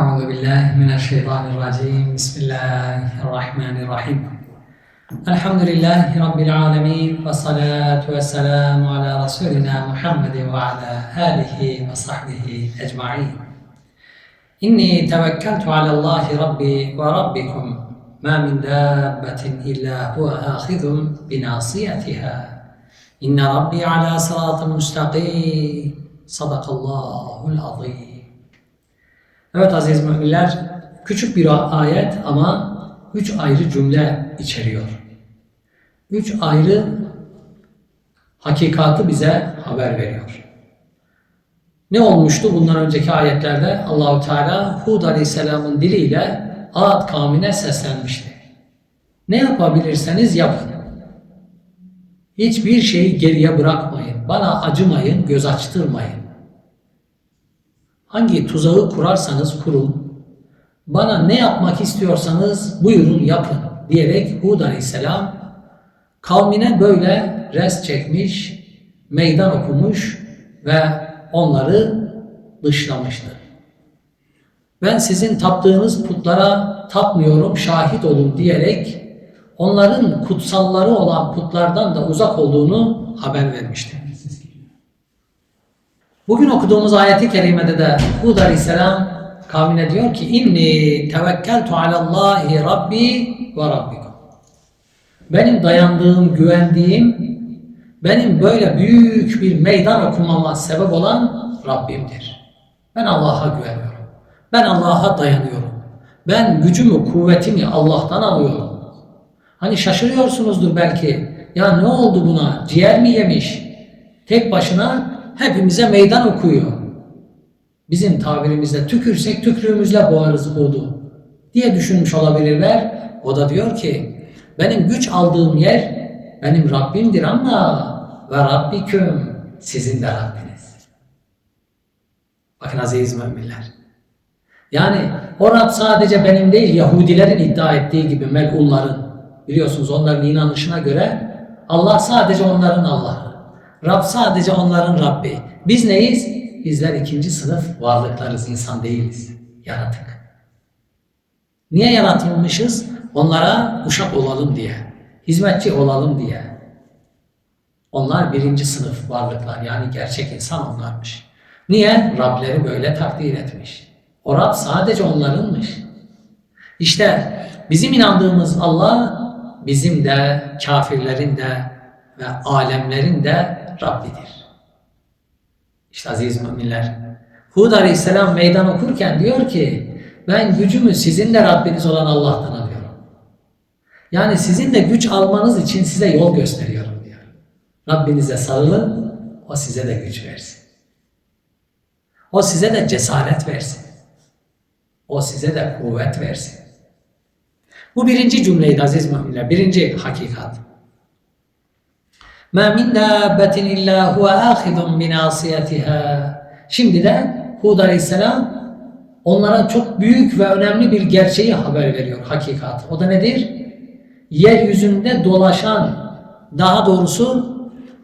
أعوذ بالله من الشيطان الرجيم. بسم الله الرحمن الرحيم. الحمد لله رب العالمين والصلاة والسلام على رسولنا محمد وعلى آله وصحبه أجمعين. إني توكلت على الله ربي وربكم ما من دابة إلا هو آخذ بناصيتها. إن ربي على صراط مستقيم. صدق الله العظيم. Evet aziz müminler, küçük bir ayet ama üç ayrı cümle içeriyor. Üç ayrı hakikatı bize haber veriyor. Ne olmuştu bundan önceki ayetlerde? Allahu Teala Hud Aleyhisselam'ın diliyle Ad kavmine seslenmişti. Ne yapabilirseniz yapın. Hiçbir şeyi geriye bırakmayın. Bana acımayın, göz açtırmayın. Hangi tuzağı kurarsanız kurun, bana ne yapmak istiyorsanız buyurun yapın diyerek Hud Aleyhisselam kavmine böyle res çekmiş, meydan okumuş ve onları dışlamıştı. Ben sizin taptığınız putlara tapmıyorum, şahit olun diyerek onların kutsalları olan putlardan da uzak olduğunu haber vermişti. Bugün okuduğumuz ayeti kerimede de Hud Aleyhisselam kavmine diyor ki inni tevekkeltu alallahi rabbi ve rabbikum. Benim dayandığım, güvendiğim, benim böyle büyük bir meydan okumama sebep olan Rabbimdir. Ben Allah'a güveniyorum. Ben Allah'a dayanıyorum. Ben gücümü, kuvvetimi Allah'tan alıyorum. Hani şaşırıyorsunuzdur belki. Ya ne oldu buna? Ciğer mi yemiş? Tek başına hepimize meydan okuyor. Bizim tabirimizde tükürsek tükrüğümüzle boğarız Hud'u diye düşünmüş olabilirler. O da diyor ki benim güç aldığım yer benim Rabbimdir ama ve Rabbiküm sizin de Rabbiniz. Bakın aziz müminler. Yani o Rab sadece benim değil Yahudilerin iddia ettiği gibi melunların. Biliyorsunuz onların inanışına göre Allah sadece onların Allah'ı. Rab sadece onların Rabbi. Biz neyiz? Bizler ikinci sınıf varlıklarız, insan değiliz. Yaratık. Niye yaratılmışız? Onlara uşak olalım diye. Hizmetçi olalım diye. Onlar birinci sınıf varlıklar. Yani gerçek insan onlarmış. Niye? Rableri böyle takdir etmiş. O Rab sadece onlarınmış. İşte bizim inandığımız Allah bizim de, kafirlerin de ve alemlerin de Rabbidir. İşte aziz müminler. Hud Aleyhisselam meydan okurken diyor ki ben gücümü sizin de Rabbiniz olan Allah'tan alıyorum. Yani sizin de güç almanız için size yol gösteriyorum diyor. Rabbinize sarılın, o size de güç versin. O size de cesaret versin. O size de kuvvet versin. Bu birinci cümleydi aziz müminler. Birinci hakikat. مَا مِنْ دَابَّةٍ اِلَّا هُوَ آخِذٌ بِنَاصِيَتِهَا Şimdi de Hud Aleyhisselam onlara çok büyük ve önemli bir gerçeği haber veriyor, hakikat. O da nedir? Yeryüzünde dolaşan, daha doğrusu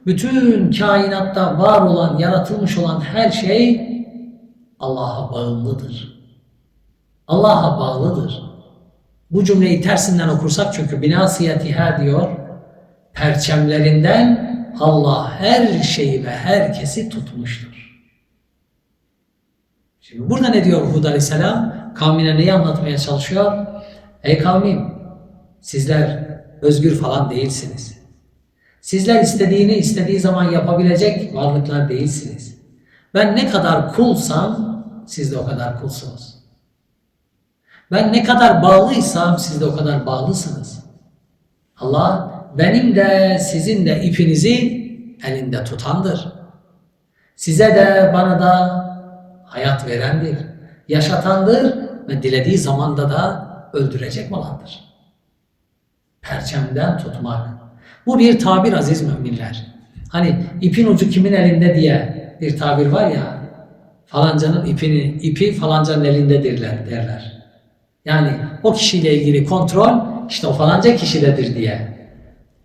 bütün kainatta var olan, yaratılmış olan her şey Allah'a bağımlıdır. Allah'a bağlıdır. Bu cümleyi tersinden okursak çünkü binasiyetiha diyor, perçemlerinden Allah her şeyi ve herkesi tutmuştur. Şimdi burada ne diyor Hud Aleyhisselam? Kavmine neyi anlatmaya çalışıyor? Ey kavmim, sizler özgür falan değilsiniz. Sizler istediğini istediği zaman yapabilecek varlıklar değilsiniz. Ben ne kadar kulsam siz de o kadar kulsunuz. Ben ne kadar bağlıysam siz de o kadar bağlısınız. Allah benim de sizin de ipinizi elinde tutandır. Size de bana da hayat verendir, yaşatandır ve dilediği zamanda da öldürecek olandır. Perçemden tutmak. Bu bir tabir aziz müminler. Hani ipin ucu kimin elinde diye bir tabir var ya, falancanın ipini, ipi falancanın elindedirler derler. Yani o kişiyle ilgili kontrol işte o falanca kişidedir diye.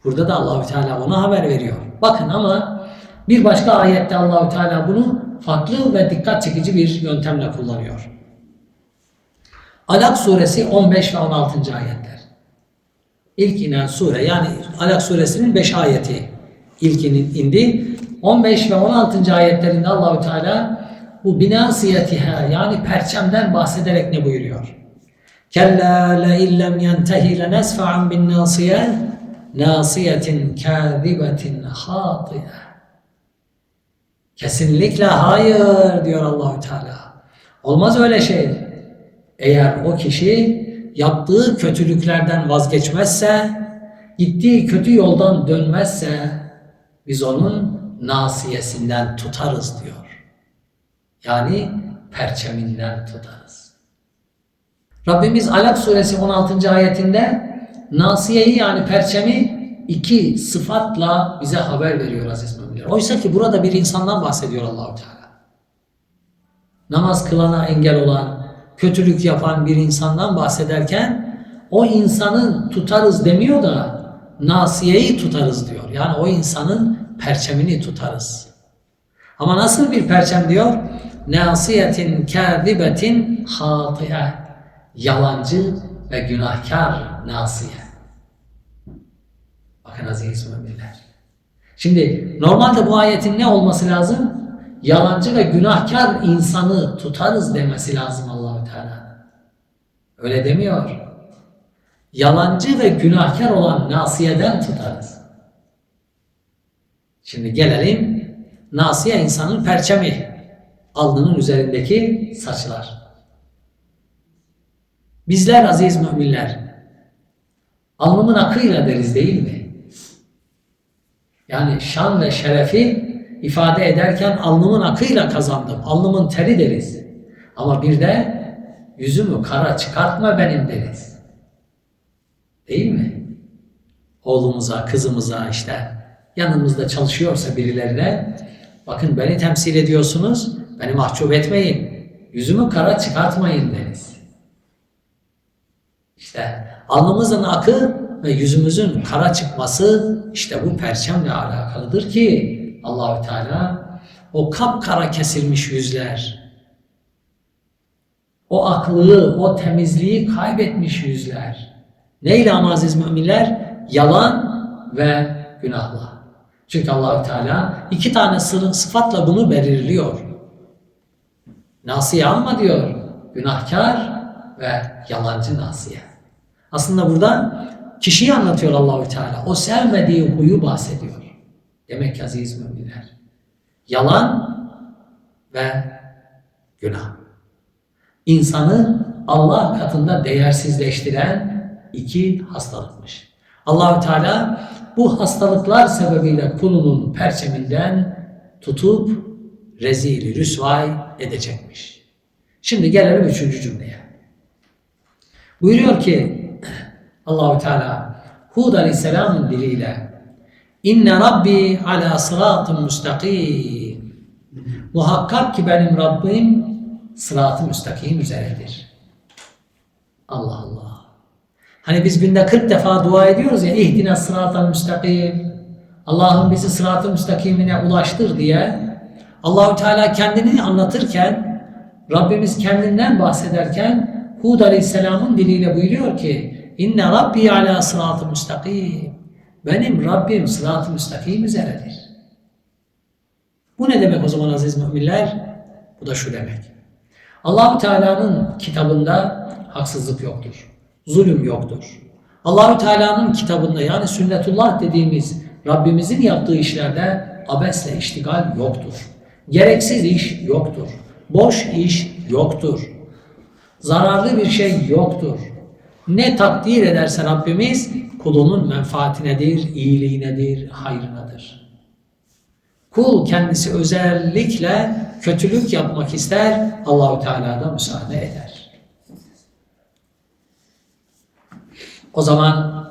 Burada da Allahü Teala ona haber veriyor. Bakın ama bir başka ayette Allahü Teala bunu farklı ve dikkat çekici bir yöntemle kullanıyor. Alak suresi 15 ve 16. ayetler. İlk inen sure yani Alak suresinin 5 ayeti ilkinin indi. 15 ve 16. ayetlerinde Allahü Teala bu binasiyetiha yani perçemden bahsederek ne buyuruyor? Kella le illem yentehi lenesfa'an bin nasiye nasiyetin kâzibetin hâtiye. Kesinlikle hayır diyor Allahü Teala. Olmaz öyle şey. Eğer o kişi yaptığı kötülüklerden vazgeçmezse, gittiği kötü yoldan dönmezse biz onun nasiyesinden tutarız diyor. Yani perçeminden tutarız. Rabbimiz Alak suresi 16. ayetinde nasiyeyi yani perçemi iki sıfatla bize haber veriyor aziz müminler. Oysa ki burada bir insandan bahsediyor Allahu Teala. Namaz kılana engel olan, kötülük yapan bir insandan bahsederken o insanın tutarız demiyor da nasiyeyi tutarız diyor. Yani o insanın perçemini tutarız. Ama nasıl bir perçem diyor? Nasiyetin kâzibetin hâtiye. Yalancı ve günahkar nasiye. Bakın aziz müminler. Şimdi normalde bu ayetin ne olması lazım? Yalancı ve günahkar insanı tutarız demesi lazım Allahü Teala. Öyle demiyor. Yalancı ve günahkar olan nasiyeden tutarız. Şimdi gelelim nasiye insanın perçemi. Alnının üzerindeki saçlar. Bizler aziz müminler alnımın akıyla deriz değil mi? Yani şan ve şerefi ifade ederken alnımın akıyla kazandım. Alnımın teri deriz. Ama bir de yüzümü kara çıkartma benim deriz. Değil mi? Oğlumuza, kızımıza işte yanımızda çalışıyorsa birilerine bakın beni temsil ediyorsunuz, beni mahcup etmeyin. Yüzümü kara çıkartmayın deriz. İşte alnımızın akı ve yüzümüzün kara çıkması işte bu perçemle alakalıdır ki Allahü Teala o kapkara kesilmiş yüzler, o aklı, o temizliği kaybetmiş yüzler. Neyle ama aziz müminler? Yalan ve günahla. Çünkü Allahü Teala iki tane sıfatla bunu belirliyor. Nasiye alma diyor. Günahkar ve yalancı nasiye. Aslında burada kişiyi anlatıyor Allahü Teala. O sevmediği huyu bahsediyor. Demek ki aziz müminler. Yalan ve günah. İnsanı Allah katında değersizleştiren iki hastalıkmış. Allahü Teala bu hastalıklar sebebiyle kulunun perçeminden tutup rezili rüsvay edecekmiş. Şimdi gelelim üçüncü cümleye. Buyuruyor ki Allahü Teala Hud Aleyhisselam'ın diliyle İnne Rabbi ala sıratın müstakim. Muhakkak ki benim Rabbim sırat-ı müstakim üzeredir. Allah Allah. Hani biz günde 40 defa dua ediyoruz ya ihdine sıratal müstakim. Allah'ım bizi sırat-ı müstakimine ulaştır diye. Allahü Teala kendini anlatırken Rabbimiz kendinden bahsederken Hud Aleyhisselam'ın diliyle buyuruyor ki İnne Rabbi ala sırat-ı müstakim. Benim Rabbim sırat-ı müstakim üzeredir. Bu ne demek o zaman aziz müminler? Bu da şu demek. Allahu Teala'nın kitabında haksızlık yoktur. Zulüm yoktur. Allahü Teala'nın kitabında yani sünnetullah dediğimiz Rabbimizin yaptığı işlerde abesle iştigal yoktur. Gereksiz iş yoktur. Boş iş yoktur. Zararlı bir şey yoktur. Ne takdir ederse Rabbimiz kulunun menfaatinedir, iyiliğinedir, hayrınadır. Kul kendisi özellikle kötülük yapmak ister, Allahü Teala da müsaade eder. O zaman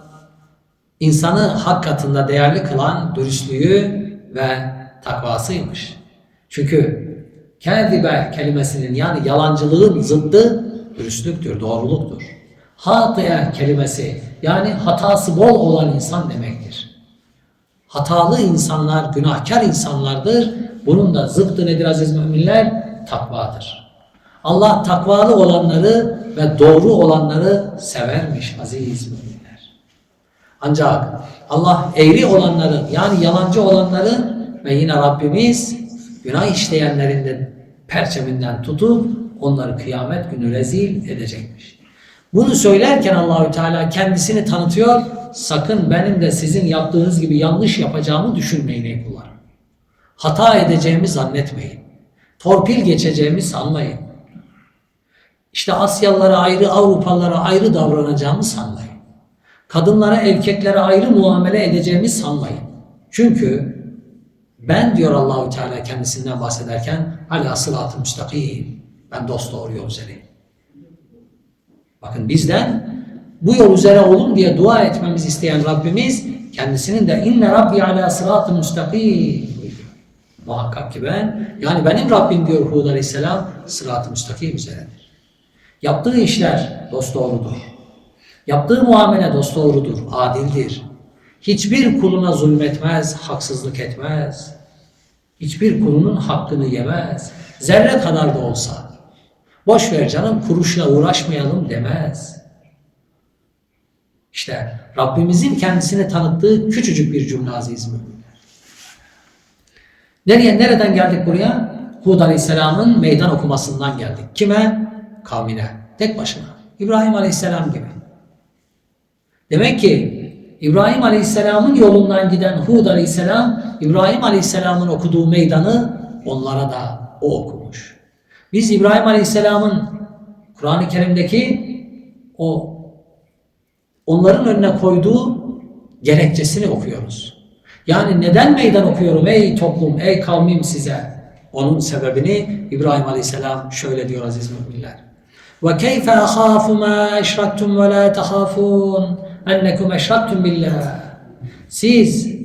insanı hak katında değerli kılan dürüstlüğü ve takvasıymış. Çünkü kâzibe kelimesinin yani yalancılığın zıddı dürüstlüktür, doğruluktur. Hatıya kelimesi yani hatası bol olan insan demektir. Hatalı insanlar, günahkar insanlardır. Bunun da zıttı nedir aziz müminler? Takvadır. Allah takvalı olanları ve doğru olanları severmiş aziz müminler. Ancak Allah eğri olanları yani yalancı olanları ve yine Rabbimiz günah işleyenlerin de perçeminden tutup onları kıyamet günü rezil edecekmiş. Bunu söylerken Allahü Teala kendisini tanıtıyor. Sakın benim de sizin yaptığınız gibi yanlış yapacağımı düşünmeyin ey kullarım. Hata edeceğimi zannetmeyin. Torpil geçeceğimi sanmayın. İşte Asyalılara ayrı, Avrupalılara ayrı davranacağımı sanmayın. Kadınlara, erkeklere ayrı muamele edeceğimi sanmayın. Çünkü ben diyor Allahü Teala kendisinden bahsederken hala sırat-ı müstakim. Ben dost doğru yol üzereyim. Bakın bizden bu yol üzere olun diye dua etmemizi isteyen Rabbimiz kendisinin de inne rabbi ala sırat-ı müstakim. Muhakkak ki ben yani benim Rabbim diyor Hud aleyhisselam sırat-ı müstakim üzeredir. Yaptığı işler dosdoğrudur. Yaptığı muamele dosdoğrudur, adildir. Hiçbir kuluna zulmetmez, haksızlık etmez. Hiçbir kulunun hakkını yemez. Zerre kadar da olsa. Boş ver canım kuruşla uğraşmayalım demez. İşte Rabbimizin kendisini tanıttığı küçücük bir cümle aziz müminler. Nereye, nereden geldik buraya? Hud Aleyhisselam'ın meydan okumasından geldik. Kime? Kavmine. Tek başına. İbrahim Aleyhisselam gibi. Demek ki İbrahim Aleyhisselam'ın yolundan giden Hud Aleyhisselam, İbrahim Aleyhisselam'ın okuduğu meydanı onlara da o okumuş. Biz İbrahim Aleyhisselam'ın Kur'an-ı Kerim'deki o onların önüne koyduğu gerekçesini okuyoruz. Yani neden meydan okuyorum ey toplum, ey kavmim size? Onun sebebini İbrahim Aleyhisselam şöyle diyor aziz müminler. Ahâfu mâ eşraktum ve lâ tehâfûn ennekum eşraktum billah. Siz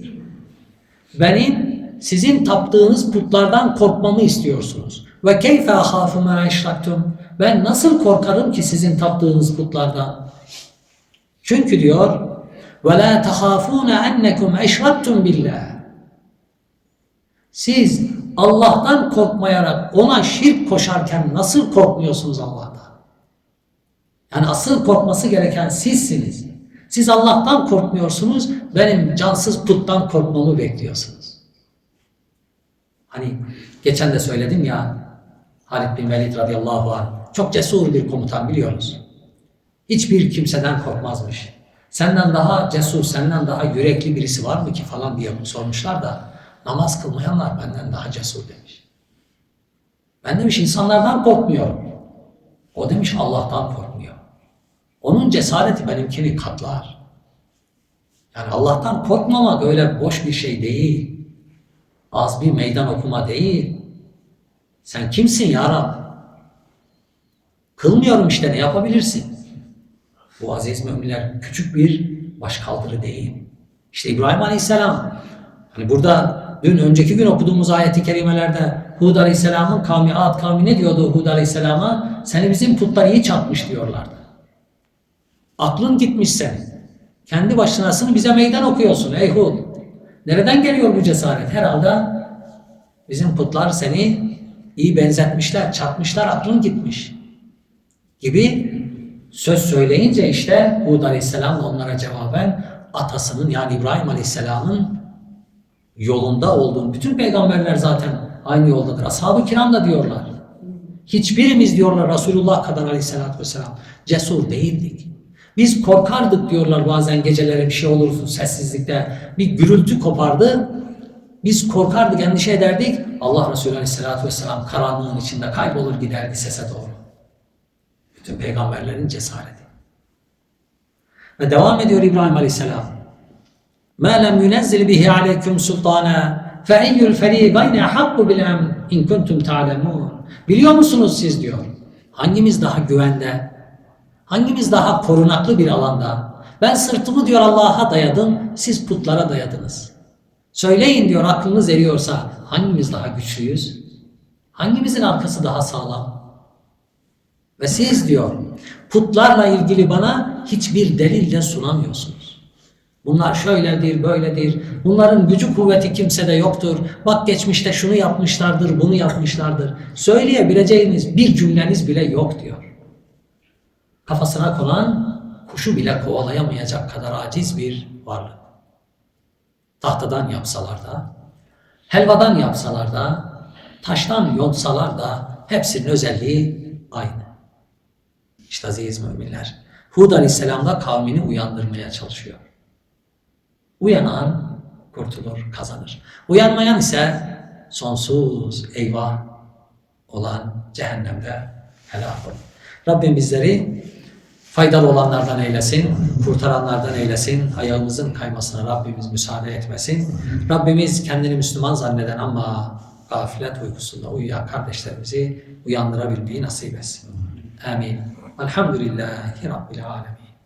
benim sizin taptığınız putlardan korkmamı istiyorsunuz. Ve keyfe ahâfu mâ eşraktum. Ben nasıl korkarım ki sizin taptığınız putlardan? Çünkü diyor ve la tahafun ennekum eşraktum billah. Siz Allah'tan korkmayarak ona şirk koşarken nasıl korkmuyorsunuz Allah'tan? Yani asıl korkması gereken sizsiniz. Siz Allah'tan korkmuyorsunuz, benim cansız puttan korkmamı bekliyorsunuz. Hani geçen de söyledim ya, Halid bin Velid radıyallahu anh, çok cesur bir komutan biliyoruz. Hiçbir kimseden korkmazmış. Senden daha cesur, senden daha yürekli birisi var mı ki falan diye sormuşlar da namaz kılmayanlar benden daha cesur demiş. Ben demiş insanlardan korkmuyorum. O demiş Allah'tan korkmuyor. Onun cesareti benimkini katlar. Yani Allah'tan korkmamak öyle boş bir şey değil. Az bir meydan okuma değil. Sen kimsin ya Rab? Kılmıyorum işte ne yapabilirsin? Bu aziz müminler küçük bir başkaldırı değil. İşte İbrahim Aleyhisselam hani burada dün önceki gün okuduğumuz ayeti kerimelerde Hud Aleyhisselam'ın kavmi Ad kavmi ne diyordu Hud Aleyhisselam'a? Seni bizim putlar iyi çatmış diyorlardı. Aklın gitmiş senin. Kendi başınasın bize meydan okuyorsun ey Hud. Nereden geliyor bu cesaret? Herhalde bizim putlar seni iyi benzetmişler, çatmışlar, aklın gitmiş gibi söz söyleyince işte Hud Aleyhisselam onlara cevaben atasının yani İbrahim Aleyhisselam'ın yolunda olduğunu, bütün peygamberler zaten aynı yoldadır. Ashab-ı kiram da diyorlar. Hiçbirimiz diyorlar Resulullah kadar aleyhissalatü vesselam cesur değildik. Biz korkardık diyorlar bazen gecelere bir şey olursun sessizlikte bir gürültü kopardı. Biz korkardık, endişe ederdik. Allah Resulü Aleyhisselatü Vesselam karanlığın içinde kaybolur giderdi sese doğru. Bütün peygamberlerin cesareti. Ve devam ediyor İbrahim Aleyhisselam. مَا لَمْ يُنَزِّلْ بِهِ عَلَيْكُمْ سُلْطَانًا فَاَيُّ الْفَر۪يقَيْنِ اَحَقُّ بِالْاَمْنِ اِنْ كُنْتُمْ تَعْلَمُونَ Biliyor musunuz siz diyor. Hangimiz daha güvende, hangimiz daha korunaklı bir alanda? Ben sırtımı diyor Allah'a dayadım, siz putlara dayadınız. Söyleyin diyor aklınız eriyorsa hangimiz daha güçlüyüz? Hangimizin arkası daha sağlam? Ve siz diyor putlarla ilgili bana hiçbir delil de sunamıyorsunuz. Bunlar şöyledir, böyledir. Bunların gücü kuvveti kimsede yoktur. Bak geçmişte şunu yapmışlardır, bunu yapmışlardır. Söyleyebileceğiniz bir cümleniz bile yok diyor. Kafasına konan kuşu bile kovalayamayacak kadar aciz bir varlık. Tahtadan yapsalar da, helvadan yapsalar da, taştan yontsalar da hepsinin özelliği aynı. İşte aziz müminler, Hud Aleyhisselam da kavmini uyandırmaya çalışıyor. Uyanan kurtulur, kazanır. Uyanmayan ise sonsuz eyvah olan cehennemde helak olur. Rabbim bizleri faydalı olanlardan eylesin, kurtaranlardan eylesin, ayağımızın kaymasına Rabbimiz müsaade etmesin. Rabbimiz kendini Müslüman zanneden ama gaflet uykusunda uyuyan kardeşlerimizi uyandırabilmeyi nasip etsin. Amin. Elhamdülillahi Rabbil Alemin.